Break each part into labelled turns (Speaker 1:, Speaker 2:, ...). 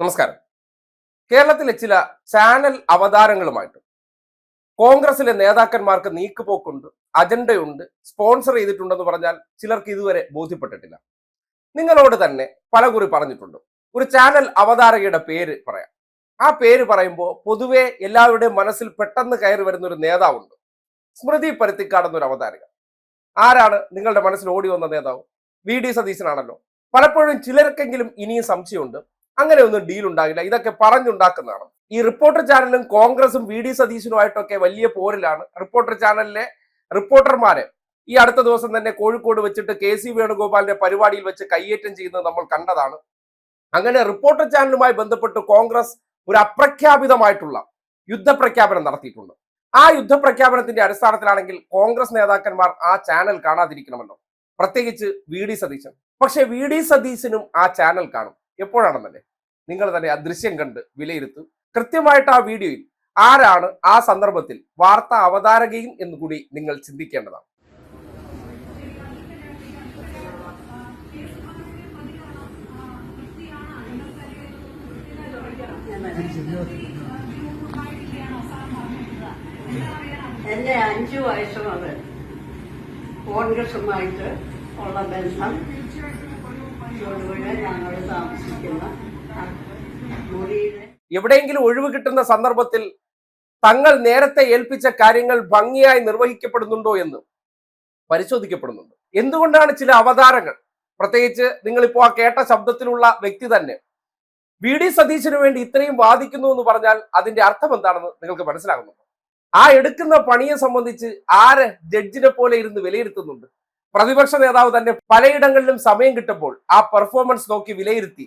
Speaker 1: നമസ്കാരം. കേരളത്തിലെ ചില ചാനൽ അവതാരങ്ങളുമായിട്ട് കോൺഗ്രസിലെ നേതാക്കന്മാർക്ക് നീക്കുപോക്കുണ്ട് അജണ്ടയുണ്ട് സ്പോൺസർ ചെയ്തിട്ടുണ്ടെന്ന് പറഞ്ഞാൽ ചിലർക്ക് ഇതുവരെ ബോധ്യപ്പെട്ടിട്ടില്ല. നിങ്ങളോട് തന്നെ പല കുറി പറഞ്ഞിട്ടുണ്ട്. ഒരു ചാനൽ അവതാരകയുടെ പേര് പറയാം. ആ പേര് പറയുമ്പോൾ പൊതുവെ എല്ലാവരുടെയും മനസ്സിൽ പെട്ടെന്ന് കയറി വരുന്ന ഒരു നേതാവുണ്ട്. സ്മൃതി പരുത്തിക്കാടുന്ന എന്നൊരു അവതാരക. ആരാണ് നിങ്ങളുടെ മനസ്സിൽ ഓടി വന്ന നേതാവ്? വി. ഡി. സതീശനാണല്ലോ. പലപ്പോഴും ചിലർക്കെങ്കിലും ഇനിയും സംശയമുണ്ട്. അങ്ങനെ ഒന്നും ഡീൽ ഉണ്ടാകില്ല. ഇതൊക്കെ പറഞ്ഞുണ്ടാക്കുന്നതാണ്. ഈ റിപ്പോർട്ടർ ചാനലും കോൺഗ്രസും വി ഡി സതീശനുമായിട്ടൊക്കെ വലിയ പോരിലാണ്. റിപ്പോർട്ടർ ചാനലിലെ റിപ്പോർട്ടർമാരെ ഈ അടുത്ത ദിവസം തന്നെ കോഴിക്കോട് വെച്ചിട്ട് കെ സി വേണുഗോപാലിന്റെ പരിപാടിയിൽ വെച്ച് കയ്യേറ്റം ചെയ്യുന്നത് നമ്മൾ കണ്ടതാണ്. അങ്ങനെ റിപ്പോർട്ടർ ചാനലുമായി ബന്ധപ്പെട്ട് കോൺഗ്രസ് ഒരു അപ്രഖ്യാപിതമായിട്ടുള്ള യുദ്ധപ്രഖ്യാപനം നടത്തിയിട്ടുണ്ട്. ആ യുദ്ധപ്രഖ്യാപനത്തിന്റെ അടിസ്ഥാനത്തിലാണെങ്കിൽ കോൺഗ്രസ് നേതാക്കന്മാർ ആ ചാനൽ കാണാതിരിക്കണമല്ലോ. പ്രത്യേകിച്ച് വി ഡി സതീശൻ. പക്ഷെ വി ഡി സതീശനും ആ ചാനൽ കാണും. എപ്പോഴാണെന്നല്ലേ? നിങ്ങൾ തന്നെ ആ ദൃശ്യം കണ്ട് വിലയിരുത്തും. കൃത്യമായിട്ട് ആ വീഡിയോയിൽ ആരാണ് ആ സന്ദർഭത്തിൽ വാർത്ത അവതാരകയും എന്ന് കൂടി നിങ്ങൾ ചിന്തിക്കേണ്ടതാണ്.
Speaker 2: എന്റെ അഞ്ചു വയസ്സ് കോൺഗ്രസുമായിട്ട് ഉള്ള ബന്ധം
Speaker 1: എവിടെയെങ്കിലും ഒഴിവ് കിട്ടുന്ന സന്ദർഭത്തിൽ തങ്ങൾ നേരത്തെ ഏൽപ്പിച്ച കാര്യങ്ങൾ ഭംഗിയായി നിർവഹിക്കപ്പെടുന്നുണ്ടോ എന്ന് പരിശോധിക്കപ്പെടുന്നുണ്ട്. എന്തുകൊണ്ടാണ് ചില അവതാരങ്ങൾ പ്രത്യേകിച്ച് നിങ്ങളിപ്പോ ആ കേട്ട ശബ്ദത്തിലുള്ള വ്യക്തി തന്നെ വി ഡി സതീശന് വേണ്ടി ഇത്രയും വാദിക്കുന്നു എന്ന് പറഞ്ഞാൽ അതിന്റെ അർത്ഥം എന്താണെന്ന് നിങ്ങൾക്ക് മനസ്സിലാകുന്നുണ്ട്? ആ എടുക്കുന്ന പണിയെ സംബന്ധിച്ച് ആര് ജഡ്ജിനെ പോലെ ഇരുന്ന് വിലയിരുത്തുന്നുണ്ട്? പ്രതിപക്ഷ നേതാവ് തന്നെ പലയിടങ്ങളിലും സമയം കിട്ടുമ്പോൾ ആ പെർഫോമൻസ് നോക്കി വിലയിരുത്തി.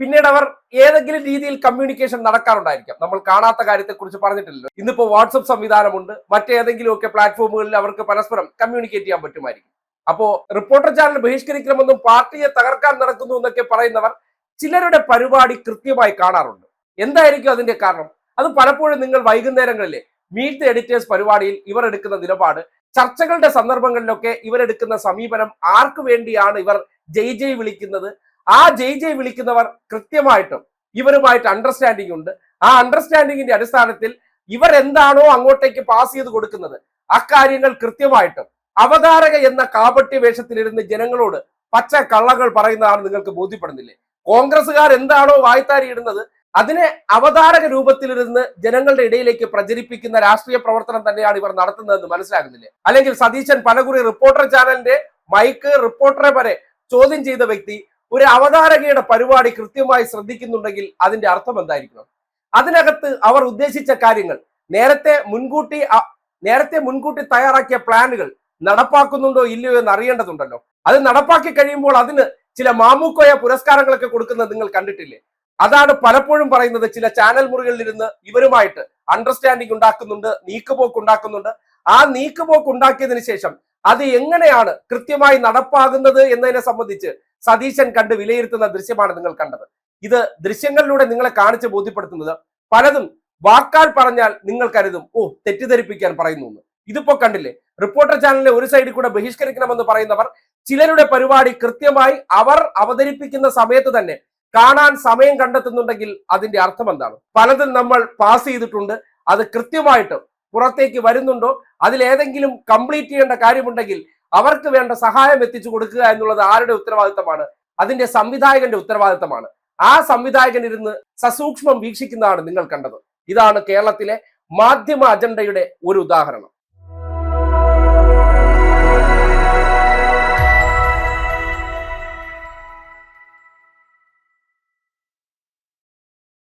Speaker 1: പിന്നീട് അവർ ഏതെങ്കിലും രീതിയിൽ കമ്മ്യൂണിക്കേഷൻ നടക്കാറുണ്ടായിരിക്കാം. നമ്മൾ കാണാത്ത കാര്യത്തെക്കുറിച്ച് പറഞ്ഞിട്ടില്ലല്ലോ. ഇന്നിപ്പോ വാട്സപ്പ് സംവിധാനമുണ്ട്. മറ്റേതെങ്കിലും ഒക്കെ പ്ലാറ്റ്ഫോമുകളിൽ അവർക്ക് പരസ്പരം കമ്മ്യൂണിക്കേറ്റ് ചെയ്യാൻ പറ്റുമായിരിക്കും. അപ്പോ റിപ്പോർട്ടർ ചാനൽ ബഹിഷ്കരിക്കണമെന്നും പാർട്ടിയെ തകർക്കാൻ നടക്കുന്നു എന്നൊക്കെ പറയുന്നവർ ചിലരുടെ പരിപാടി കൃത്യമായി കാണാറുണ്ട്. എന്തായിരിക്കും അതിന്റെ കാരണം? അത് പലപ്പോഴും നിങ്ങൾ വൈകുന്നേരങ്ങളിലെ മീറ്റ് ദ എഡിറ്റേഴ്സ് പരിപാടിയിൽ ഇവർ എടുക്കുന്ന നിലപാട് ചർച്ചകളുടെ സന്ദർഭങ്ങളിലൊക്കെ ഇവരെടുക്കുന്ന സമീപനം ആർക്കു വേണ്ടിയാണ് ഇവർ ജയ് ജയ് വിളിക്കുന്നത്? ആ ജയ് ജയ് വിളിക്കുന്നവർ കൃത്യമായിട്ടും ഇവരുമായിട്ട് അണ്ടർസ്റ്റാൻഡിംഗ് ഉണ്ട്. ആ അണ്ടർസ്റ്റാൻഡിങ്ങിന്റെ അടിസ്ഥാനത്തിൽ ഇവർ എന്താണോ അങ്ങോട്ടേക്ക് പാസ് ചെയ്ത് കൊടുക്കുന്നത് അക്കാര്യങ്ങൾ കൃത്യമായിട്ടും അവതാരക എന്ന കാപട്യ വേഷത്തിലിരുന്ന് ജനങ്ങളോട് പച്ച കള്ളകൾ പറയുന്നതാണ് നിങ്ങൾക്ക് ബോധ്യപ്പെടുന്നില്ലേ? കോൺഗ്രസ്സുകാർ എന്താണോ വായ്ത്താരി ഇടുന്നത് അതിനെ അവതാരക രൂപത്തിലിരുന്ന് ജനങ്ങളുടെ ഇടയിലേക്ക് പ്രചരിപ്പിക്കുന്ന രാഷ്ട്രീയ പ്രവർത്തനം തന്നെയാണ് ഇവർ നടത്തുന്നതെന്ന് മനസ്സിലാകുന്നില്ലേ? അല്ലെങ്കിൽ സതീശൻ പലകുറി റിപ്പോർട്ടർ ചാനലിന്റെ മൈക്ക് റിപ്പോർട്ടറെ വരെ ചോദ്യം ചെയ്ത വ്യക്തി ഒരു അവതാരകയുടെ പരിപാടി കൃത്യമായി ശ്രദ്ധിക്കുന്നുണ്ടെങ്കിൽ അതിന്റെ അർത്ഥം എന്തായിരിക്കണം? അതിനകത്ത് അവർ ഉദ്ദേശിച്ച കാര്യങ്ങൾ നേരത്തെ മുൻകൂട്ടി നേരത്തെ മുൻകൂട്ടി തയ്യാറാക്കിയ പ്ലാനുകൾ നടപ്പാക്കുന്നുണ്ടോ ഇല്ലയോ എന്ന് അറിയേണ്ടതുണ്ടല്ലോ. അത് നടപ്പാക്കി കഴിയുമ്പോൾ അതിന് ചില മാമൂക്കോയ പുരസ്കാരങ്ങളൊക്കെ കൊടുക്കുന്നത് നിങ്ങൾ കണ്ടിട്ടില്ലേ? അതാണ് പലപ്പോഴും പറയുന്നത് ചില ചാനൽ മുറികളിൽ ഇരുന്ന് ഇവരുമായിട്ട് അണ്ടർസ്റ്റാൻഡിംഗ് ഉണ്ടാക്കുന്നുണ്ട് നീക്കുപോക്ക് ഉണ്ടാക്കുന്നുണ്ട്. ആ നീക്കുപോക്ക് ഉണ്ടാക്കിയതിനു ശേഷം അത് എങ്ങനെയാണ് കൃത്യമായി നടപ്പാകുന്നത് എന്നതിനെ സംബന്ധിച്ച് സതീശൻ കണ്ട് വിലയിരുത്തുന്ന ദൃശ്യമാണ് നിങ്ങൾ കണ്ടത്. ഇത് ദൃശ്യങ്ങളിലൂടെ നിങ്ങളെ കാണിച്ച് ബോധ്യപ്പെടുത്തുന്നത് പലതും വാക്കാൽ പറഞ്ഞാൽ നിങ്ങൾ കരുതും ഓ തെറ്റിദ്ധരിപ്പിക്കാൻ പറയുന്നു ഇതിപ്പോ കണ്ടില്ലേ? റിപ്പോർട്ടർ ചാനലിലെ ഒരു സൈഡിൽ കൂടെ ബഹിഷ്കരിക്കണമെന്ന് പറയുന്നവർ ചിലരുടെ പരിപാടി കൃത്യമായി അവർ അവതരിപ്പിക്കുന്ന സമയത്ത് തന്നെ കാണാൻ സമയം കണ്ടെത്തുന്നുണ്ടെങ്കിൽ അതിന്റെ അർത്ഥം എന്താണ്? പലതും നമ്മൾ പാസ് ചെയ്തിട്ടുണ്ട്. അത് കൃത്യമായിട്ട് പുറത്തേക്ക് വരുന്നുണ്ടോ? അതിലേതെങ്കിലും കംപ്ലീറ്റ് ചെയ്യേണ്ട കാര്യമുണ്ടെങ്കിൽ അവർക്ക് വേണ്ട സഹായം എത്തിച്ചു കൊടുക്കുക എന്നുള്ളത് ആരുടെ ഉത്തരവാദിത്തമാണ്? അതിന്റെ സംവിധായകന്റെ ഉത്തരവാദിത്തമാണ്. ആ സംവിധായകൻ ഇരുന്ന് സസൂക്ഷ്മം വീക്ഷിക്കുന്നതാണ് നിങ്ങൾ കണ്ടത്. ഇതാണ് കേരളത്തിലെ മാധ്യമ അജണ്ടയുടെ ഒരു ഉദാഹരണം.